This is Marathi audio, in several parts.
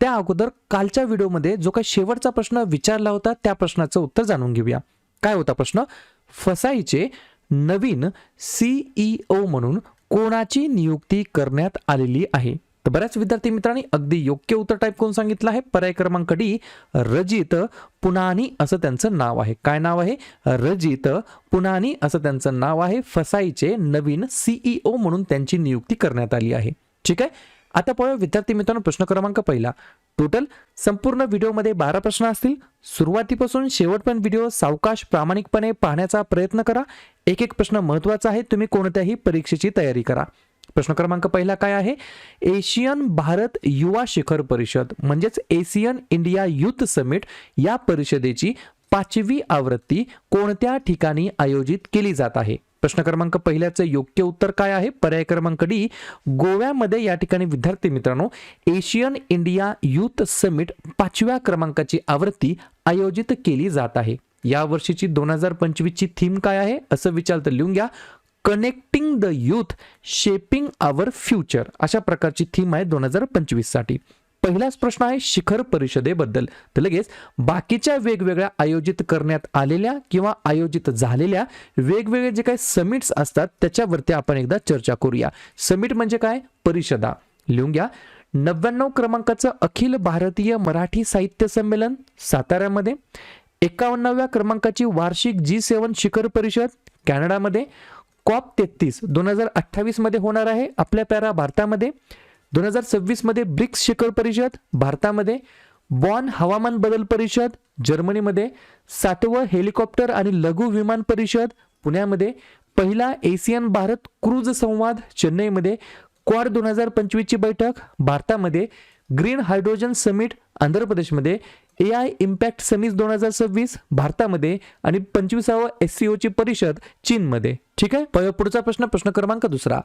त्या अगोदर कालच्या व्हिडिओमध्ये जो काही शेवटचा प्रश्न विचारला होता त्या प्रश्नाचं उत्तर जाणून घेऊया. काय होता प्रश्न? फसाईचे नवीन सीईओ म्हणून कोणाची नियुक्ती करण्यात आलेली आहे? तर बऱ्याच विद्यार्थी मित्रांनी अगदी योग्य उत्तर टाईप करून सांगितलं आहे. पर्याय क्रमांक डी रजित पुनानी असं त्यांचं नाव आहे. काय नाव आहे? रजित पुनानी असं त्यांचं नाव आहे. फसाईचे नवीन सीईओ म्हणून त्यांची नियुक्ती करण्यात आली आहे. ठीक आहे? आता पाहूया विद्यार्थी मित्रांनो प्रश्न क्रमांक पहिला. टोटल संपूर्ण व्हिडिओमध्ये बारा प्रश्न असतील. सुरुवातीपासून शेवटपर्यंत व्हिडिओ सावकाश प्रामाणिकपणे पाहण्याचा प्रयत्न करा. एक एक प्रश्न महत्त्वाचा आहे तुम्ही कोणत्याही परीक्षेची तयारी करा. प्रश्न क्रमांक पहिला काय आहे? एशियन भारत युवा शिखर परिषद म्हणजेच एशियन इंडिया युथ समिट या परिषदेची पाचवी आवृत्ती कोणत्या ठिकाणी आयोजित केली जात आहे? प्रश्न क्रमांक पहिल्याचं योग्य उत्तर काय आहे? पर्याय क्रमांक डी गोव्यामध्ये या ठिकाणी विद्यार्थी मित्रांनो एशियन इंडिया युथ समिट पाचव्या क्रमांकाची आवृत्ती आयोजित केली जात आहे. या वर्षीची दोन हजार पंचवीसची थीम काय आहे? असं विचार तर लिहून घ्या. Connecting the youth shaping our future अशा प्रकारची थीम आहे दोन हजार पंचवीससाठी पहिलाच प्रश्न आहे शिखर परिषदेबद्दल. तर लगेच बाकीच्या वेगवेगळ्या आयोजित करण्यात आलेल्या किंवा आयोजित झालेल्या वेगवेगळे जे काही समिट्स असतात त्याच्यावरती आपण एकदा चर्चा करूया. समिट म्हणजे काय? परिषदा. लिहून घ्या. नव्याण्णव क्रमांकाचं अखिल भारतीय मराठी साहित्य संमेलन साताऱ्यामध्ये. एकावन्नाव्या क्रमांकाची वार्षिक जी सेवन शिखर परिषद कॅनडामध्ये. कॉप तेहतीस दोन हजार अठ्ठावीसमध्ये होणार आहे आपल्या पॅरा भारतामध्ये दोन हजार सव्वीसमध्ये ब्रिक्स शिखर परिषद भारतामध्ये बॉन हवामान बदल परिषद जर्मनीमध्ये सातवं हेलिकॉप्टर आणि लघु विमान परिषद पुण्यामध्ये पहिला एशियन भारत क्रूज संवाद चेन्नईमध्ये क्वार दोन हजार पंचवीसची बैठक भारतामध्ये ग्रीन हायड्रोजन समिट आंध्र प्रदेशमध्ये ए आय इम्पॅक्ट समिट दोन हजार सव्वीस भारतामध्ये आणि पंचवीसावं एस सी ओची परिषद चीनमध्ये. ठीक आहे? पुढचा प्रश्न प्रश्न क्रमांक दुसरा.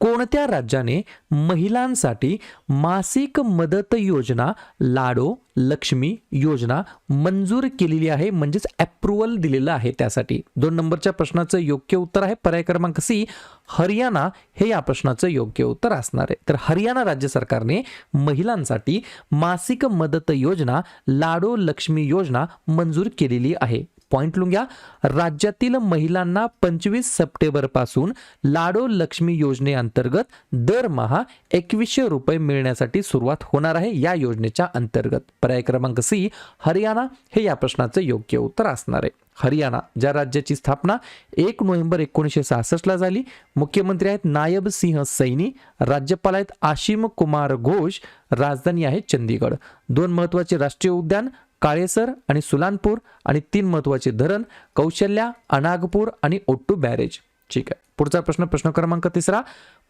कोणत्या राज्याने महिलांसाठी मासिक मदत योजना लाडो लक्ष्मी योजना मंजूर केलेली आहे? म्हणजेच अप्रुव्हल दिलेलं आहे त्यासाठी. दोन नंबरच्या प्रश्नाचं योग्य उत्तर आहे. पर्याय क्रमांक सी हरियाणा हे या प्रश्नाचं योग्य उत्तर असणार आहे. तर हरियाणा राज्य सरकारने महिलांसाठी मासिक मदत योजना लाडो लक्ष्मी योजना मंजूर केलेली आहे. पॉईंट लिहून घ्या राज्यातील महिलांना पंचवीस सप्टेंबरपासून लाडो लक्ष्मी योजनेअंतर्गत दरमहा एकवीसशे रुपये मिळण्यासाठी सुरुवात होणार आहे या योजनेच्या अंतर्गत. पर्याय क्रमांक सी हरियाणा हे या प्रश्नाचं योग्य उत्तर असणार आहे. हरियाणा ज्या राज्याची स्थापना एक नोव्हेंबर एकोणीसशे सहासष्टला झाली मुख्यमंत्री आहेत नायब सिंह सैनी राज्यपाल आहेत आशिम कुमार घोष राजधानी आहे चंदीगड दोन महत्त्वाचे राष्ट्रीय उद्यान काळेसर आणि सुलानपूर आणि तीन महत्त्वाचे धरण कौशल्या अनागपूर आणि ओट्टू बॅरेज. ठीक आहे. पुढचा प्रश्न प्रश्न क्रमांक तिसरा.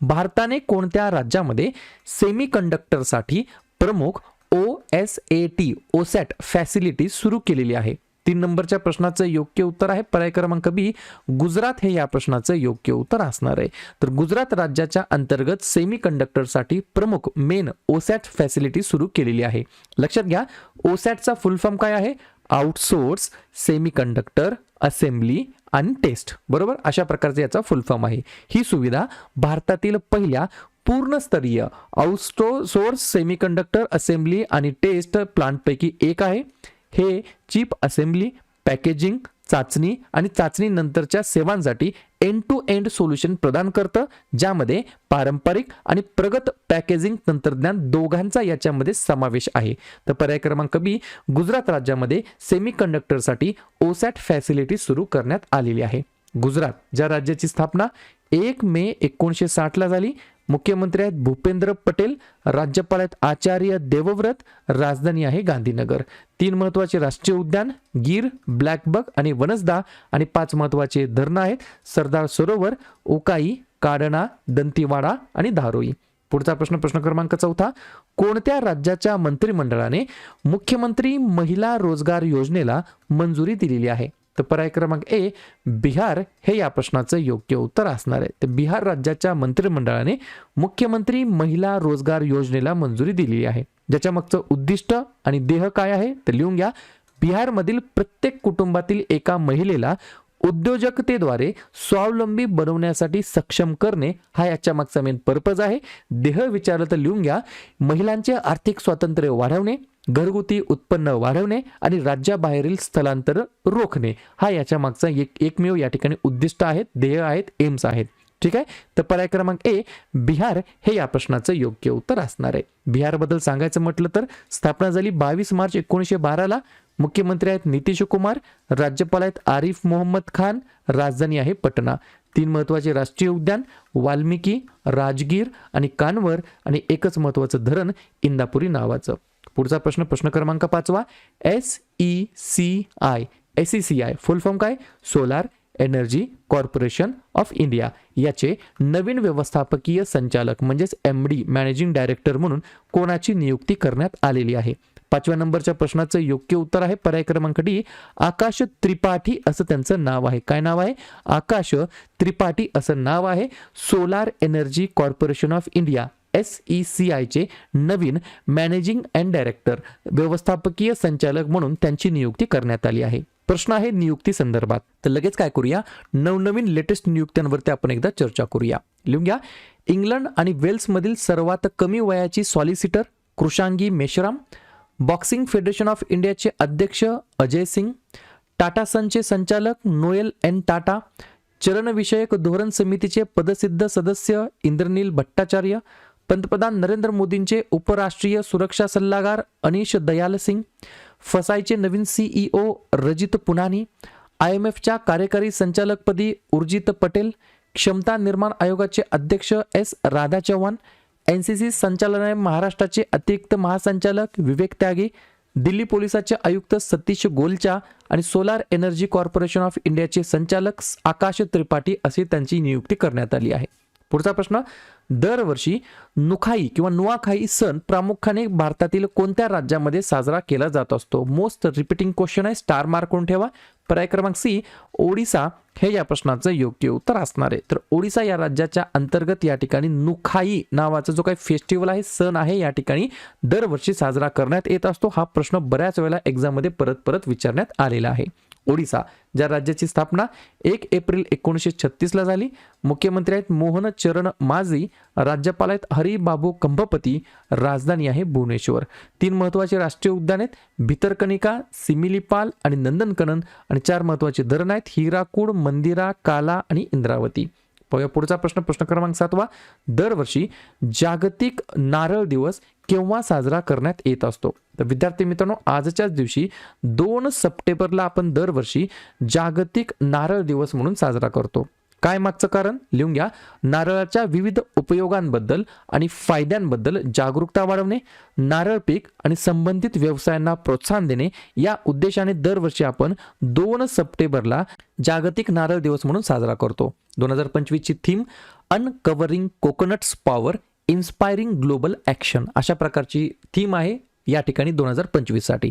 भारताने कोणत्या राज्यामध्ये सेमी कंडक्टरसाठी प्रमुख O S A T OSAT facility सुरू केलेली आहे? तीन नंबरच्या प्रश्नाचं योग्य उत्तर आहे. पर्याय क्रमांक बी गुजरात हे या प्रश्नाचं योग्य उत्तर असणार आहे. तर गुजरात राज्याच्या अंतर्गत सेमी कंडक्टरसाठी प्रमुख मेन ओसॅट फॅसिलिटी सुरू केलेली आहे. लक्षात घ्या ओसॅटचा फुल फॉर्म काय आहे? आउटसोर्स सेमी कंडक्टर असेंब्ली आणि टेस्ट बरोबर? अशा प्रकारचा याचा फुल फॉर्म आहे. ही सुविधा भारतातील पहिल्या पूर्णस्तरीय आउटस्टो सोर्स सेमीकंडक्टर असेंब्ली आणि टेस्ट प्लांटपैकी एक आहे. हे चिप असेंब्ली पॅकेजिंग चाचणी आणि चाचणी नंतरच्या सेवांसाठी एंड टू एंड सोल्युशन प्रदान करतं ज्यामध्ये पारंपरिक आणि प्रगत पॅकेजिंग तंत्रज्ञान दोघांचा याच्यामध्ये समावेश आहे. तर पर्याय क्रमांक बी गुजरात राज्यामध्ये सेमी कंडक्टरसाठी ओसॅट फॅसिलिटी सुरू करण्यात आलेली आहे. गुजरात ज्या राज्याची स्थापना एक मे एकोणीसशे साठला झाली मुख्यमंत्री आहेत भूपेंद्र पटेल राज्यपाल आहेत आचार्य देवव्रत राजधानी आहे गांधीनगर. तीन महत्त्वाचे राष्ट्रीय उद्यान गीर ब्लॅकबक आणि वनसदा आणि पाच महत्त्वाचे धरणं आहेत. सरदार सरोवर ओकाई काडणा दंतीवाडा आणि धारोई. पुढचा प्रश्न प्रश्न क्रमांक चौथा. कोणत्या राज्याच्या मंत्रिमंडळाने मुख्यमंत्री महिला रोजगार योजनेला मंजुरी दिलेली आहे? तर पर्याय क्रमांक ए बिहार हे या प्रश्नाचं योग्य उत्तर असणार आहे. तर बिहार राज्याच्या मंत्रिमंडळाने मुख्यमंत्री महिला रोजगार योजनेला मंजुरी दिलेली आहे. ज्याच्या मागचं उद्दिष्ट आणि देह काय आहे तर लिहून घ्या. बिहारमधील प्रत्येक कुटुंबातील एका महिलेला उद्योजकतेद्वारे स्वावलंबी बनवण्यासाठी सक्षम करणे हा याच्या मागचा मेन पर्पज आहे. देह विचारलं तर लिहून घ्या. महिलांचे आर्थिक स्वातंत्र्य वाढवणे घरगुती उत्पन्न वाढवणे आणि राज्याबाहेरील स्थलांतर रोखणे. हा याच्या मागचा एक एकमेव या ठिकाणी उद्दिष्ट आहेत ध्येय आहेत एम्स आहेत. ठीक आहे? तर पर्याय क्रमांक ए बिहार हे या प्रश्नाचं योग्य उत्तर असणार आहे. बिहारबद्दल सांगायचं म्हटलं तर स्थापना झाली बावीस मार्च एकोणीसशे बाराला. मुख्यमंत्री आहेत नितीश कुमार राज्यपाल आहेत आरिफ मोहम्मद खान राजधानी आहे पटना. तीन महत्त्वाचे राष्ट्रीय उद्यान वाल्मिकी राजगीर आणि कानवर आणि एकच महत्वाचं धरण इंदापुरी नावाचं. पुढचा प्रश्न प्रश्न क्रमांक पाचवा. S E C I S E C I full form काय? Solar energy corporation of India याचे नवीन व्यवस्थापकीय संचालक म्हणजेच एम डी मॅनेजिंग डायरेक्टर म्हणून कोणाची नियुक्ती करण्यात आलेली आहे? पाचव्या नंबरच्या प्रश्नाचं योग्य उत्तर आहे. पर्याय क्रमांक डी आकाश त्रिपाठी असं त्यांचं नाव आहे. काय नाव आहे? आकाश त्रिपाठी असं नाव आहे. Solar energy corporation of India S E C आयचे नवीन मॅनेजिंग अँड डायरेक्टर व्यवस्थापकीय संचालक म्हणून त्यांची नियुक्ती करण्यात आली आहे. प्रश्न आहे नियुक्ती संदर्भात. तर लगेच काय करूया? नवनवीन लेटेस्ट नियुक्त्यांवरती आपण एकदा चर्चा करूया. लिहून घ्या. इंग्लंड आणि वेल्समधील सर्वात कमी वयाची solicitor Krishangi Meshram boxing federation of इंडियाचे अध्यक्ष अजय सिंग टाटा सनचे संचालक नोएल एन टाटा चरणविषयक धोरण समितीचे पदसिद्ध सदस्य इंद्रनील भट्टाचार्य पंतप्रधान नरेंद्र मोदींचे उपराष्ट्रीय सुरक्षा सल्लागार अनिश दयाल सिंग फसायचे नवीन CEO Rajit Punhani I M एफच्या कार्यकारी संचालकपदी उर्जित पटेल क्षमता निर्माण आयोगाचे अध्यक्ष S Radha Chavan N C C संचालनालय महाराष्ट्राचे अतिरिक्त महासंचालक विवेक त्यागी दिल्ली पोलिसाचे आयुक्त सतीश गोलचा आणि सोलार एनर्जी कॉर्पोरेशन ऑफ इंडियाचे संचालक आकाश त्रिपाठी अशी त्यांची नियुक्ती करण्यात आली आहे. पुढचा प्रश्न दरवर्षी नुखाई किंवा नुआखाई सण प्रामुख्याने भारतातील कोणत्या राज्यामध्ये साजरा केला जात असतो? मोस्ट रिपीटिंग क्वेश्चन आहे. स्टार मार्क करून ठेवा. पर्याय क्रमांक सी ओडिसा हे या प्रश्नाचं योग्य उत्तर असणार आहे. तर ओडिसा या राज्याच्या अंतर्गत या ठिकाणी नुखाई नावाचा जो काही फेस्टिवल आहे सण आहे या ठिकाणी दरवर्षी साजरा करण्यात येत असतो. हा प्रश्न बऱ्याच वेळेला एक्झाममध्ये परत परत विचारण्यात आलेला आहे. ओडिसा ज्या राज्याची स्थापना एक एप्रिल एकोणीसशे छत्तीसला झाली. मुख्यमंत्री आहेत मोहन चरण माझी राज्यपाल आहेत हरिबाबू कंभपती राजधानी आहे भुवनेश्वर. तीन महत्त्वाचे राष्ट्रीय उद्यान आहेत भितरकनिका सिमिलीपाल आणि नंदनकनन. आणि चार महत्त्वाचे धरण आहेत हिराकूड मंदिरा काला आणि इंद्रावती. पाहूया. पुढचा प्रश्न प्रश्न क्रमांक सातवा दरवर्षी जागतिक नारळ दिवस केव्हा साजरा करण्यात येत असतो? तर विद्यार्थी मित्रांनो आजच्याच दिवशी दोन सप्टेंबरला आपण दरवर्षी जागतिक नारळ दिवस म्हणून साजरा करतो. काय मागचं कारण? लिहून घ्या. नारळाच्या विविध उपयोगांबद्दल आणि फायद्यांबद्दल जागरूकता वाढवणे नारळ पीक आणि संबंधित व्यवसायांना प्रोत्साहन देणे या उद्देशाने दरवर्षी आपण दोन सप्टेंबरला जागतिक नारळ दिवस म्हणून साजरा करतो. दोन हजार पंचवीसची theme uncovering coconut's power inspiring global action अशा प्रकारची थीम आहे या ठिकाणी दोन हजार पंचवीससाठी.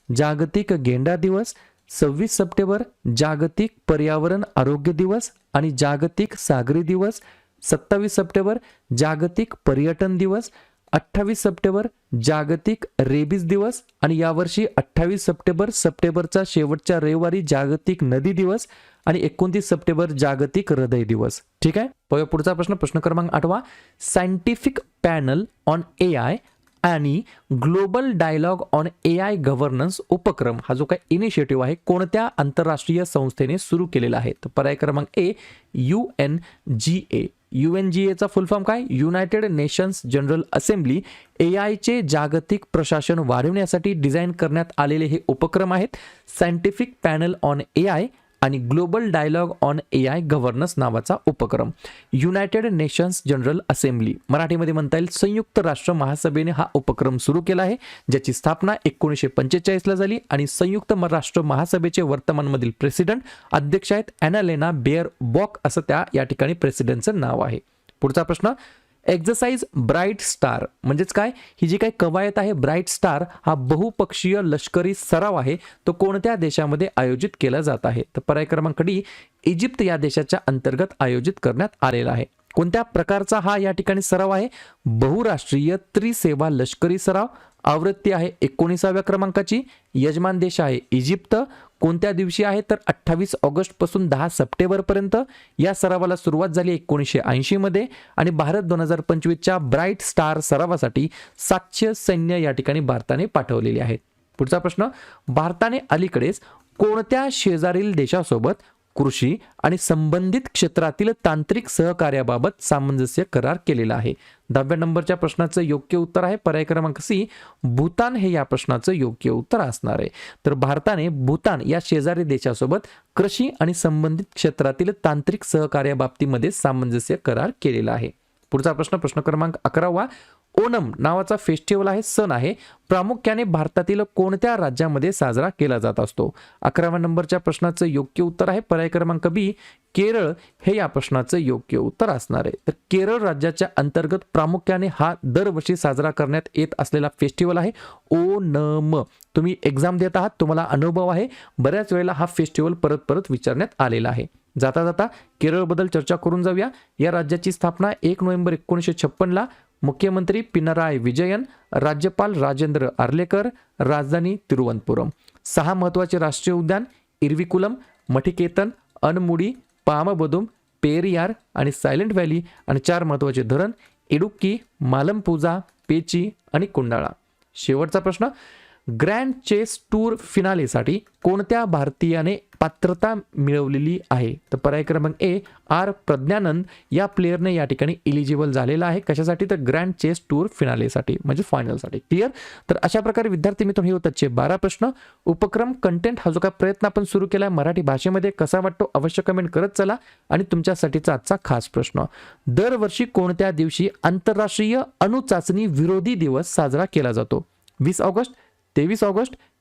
जागतिक गेंडा दिवस सव्वीस सप्टेंबर जागतिक पर्यावरण आरोग्य दिवस आणि जागतिक सागरी दिवस सत्तावीस सप्टेंबर जागतिक पर्यटन दिवस अठ्ठावीस सप्टेंबर जागतिक रेबीज दिवस आणि यावर्षी अठ्ठावीस सप्टेंबर सप्टेंबरचा शेवटच्या रविवारी जागतिक नदी दिवस आणि एकोणतीस सप्टेंबर जागतिक हृदय दिवस. ठीक आहे? पुढचा प्रश्न प्रश्न क्रमांक आठवा. Scientific panel on A I आणि global dialogue on A I governance उपक्रम हा जो काही इनिशिएटिव्ह आहे कोणत्या आंतरराष्ट्रीय संस्थेने सुरू केलेला आहे? तर पर्याय क्रमांक A U N G A. U N G एचा फुल फॉर्म काय? United Nations General Assembly A आयचे जागतिक प्रशासन वाढवण्यासाठी डिझाईन करण्यात आलेले हे उपक्रम आहेत. Scientific panel on A I. आणि global dialogue on A I governance नावाचा उपक्रम. United Nations General Assembly. मराठीमध्ये म्हणता येईल संयुक्त राष्ट्र महासभेने हा उपक्रम सुरू केला आहे ज्याची स्थापना एकोणीसशे पंचेचाळीसला झाली आणि संयुक्त राष्ट्र महासभेचे वर्तमानमधील प्रेसिडेंट अध्यक्ष आहेत अॅनालेना बेअर बॉक असं त्या या ठिकाणी प्रेसिडेंटचं नाव आहे. पुढचा प्रश्न एक्झरसाइज ब्राईट स्टार म्हणजेच काय? ही जी काय कवायत आहे ब्राईट स्टार हा बहुपक्षीय लष्करी सराव आहे तो कोणत्या देशामध्ये आयोजित केला जात आहे? तर पर्याय क्रमांक डी इजिप्त या देशाच्या अंतर्गत आयोजित करण्यात आलेला आहे. कोणत्या प्रकारचा हा या ठिकाणी सराव आहे? बहुराष्ट्रीय त्रिसेवा लष्करी सराव. आवृत्ती आहे एकोणीसाव्या क्रमांकाची. यजमान देश आहे इजिप्त. कोणत्या दिवशी आहे? तर अठ्ठावीस ऑगस्टपासून दहा सप्टेंबरपर्यंत या सरावाला सुरुवात झाली एकोणीसशे ऐंशीमध्ये आणि भारत दोन हजार पंचवीसच्या ब्राईट स्टार सरावासाठी सातशे सैन्य या ठिकाणी भारताने पाठवलेले आहेत. पुढचा प्रश्न भारताने अलीकडेच कोणत्या शेजारील देशासोबत कृषी आणि संबंधित क्षेत्रातील तांत्रिक सहकार्याबाबत सामंजस्य करार केलेला आहे. दहाव्या नंबरच्या प्रश्नाचं योग्य उत्तर आहे. पर्याय क्रमांक सी भूतान हे या प्रश्नाचं योग्य उत्तर असणार आहे. तर भारताने भूतान या शेजारी देशासोबत कृषी आणि संबंधित क्षेत्रातील तांत्रिक सहकार्याबाबतीमध्ये सामंजस्य करार केलेला आहे. पुढचा प्रश्न प्रश्न क्रमांक अकरावा ओणम नावाचा फेस्टिवल आहे सण आहे. प्रामुख्याने भारतातील कोणत्या राज्यामध्ये साजरा केला जात असतो? अकराव्या नंबरच्या प्रश्नाचं योग्य उत्तर आहे. पर्याय क्रमांक बी केरळ. हे या प्रश्नाचं योग्य उत्तर असणार आहे. तर केरळ राज्याच्या अंतर्गत प्रामुख्याने हा दरवर्षी साजरा करण्यात येत असलेला फेस्टिवल आहे. ओणम. तुम्ही एक्झाम देत आहात तुम्हाला अनुभव आहे. बऱ्याच वेळेला हा फेस्टिवल परत परत विचारण्यात आलेला आहे. जाता जाता केरळबद्दल चर्चा करून जाऊया. या राज्याची स्थापना एक नोव्हेंबर एकोणीसशे छप्पनला मुख्यमंत्री पिनराय विजयन राज्यपाल राजेंद्र आर्लेकर राजधानी तिरुवनंतपुरम. सहा महत्त्वाचे राष्ट्रीय उद्यान इरविकुलम मठिकेतन अनमुडी पामबदुम पेरियार आणि सायलेंट व्हॅली आणि चार महत्त्वाचे धरण इडुक्की मालमपूजा पेची आणि कुंडाळा. शेवटचा प्रश्न ग्रँड चेस टूर फिनालेसाठी कोणत्या भारतीयाने पात्रता मिळवलेली आहे. तर पर्याय क्रमांक ए आर प्रज्ञानंद या प्लेअरने या ठिकाणी इलिजिबल झालेला आहे. कशासाठी? तर ग्रँड चेस टूर फिनालेसाठी म्हणजे फायनलसाठी क्लिअर तर अशा प्रकारे विद्यार्थी मित्र हे होतात बारा प्रश्न. उपक्रम कंटेंट हा जो काय प्रयत्न आपण सुरू केला आहे मराठी भाषेमध्ये कसा वाटतो अवश्य कमेंट करत चला. आणि तुमच्यासाठीचा आजचा खास प्रश्न. दरवर्षी कोणत्या दिवशी आंतरराष्ट्रीय अणुचाचणी विरोधी दिवस साजरा केला जातो? वीस ऑगस्ट तेवीस ऑगस्ट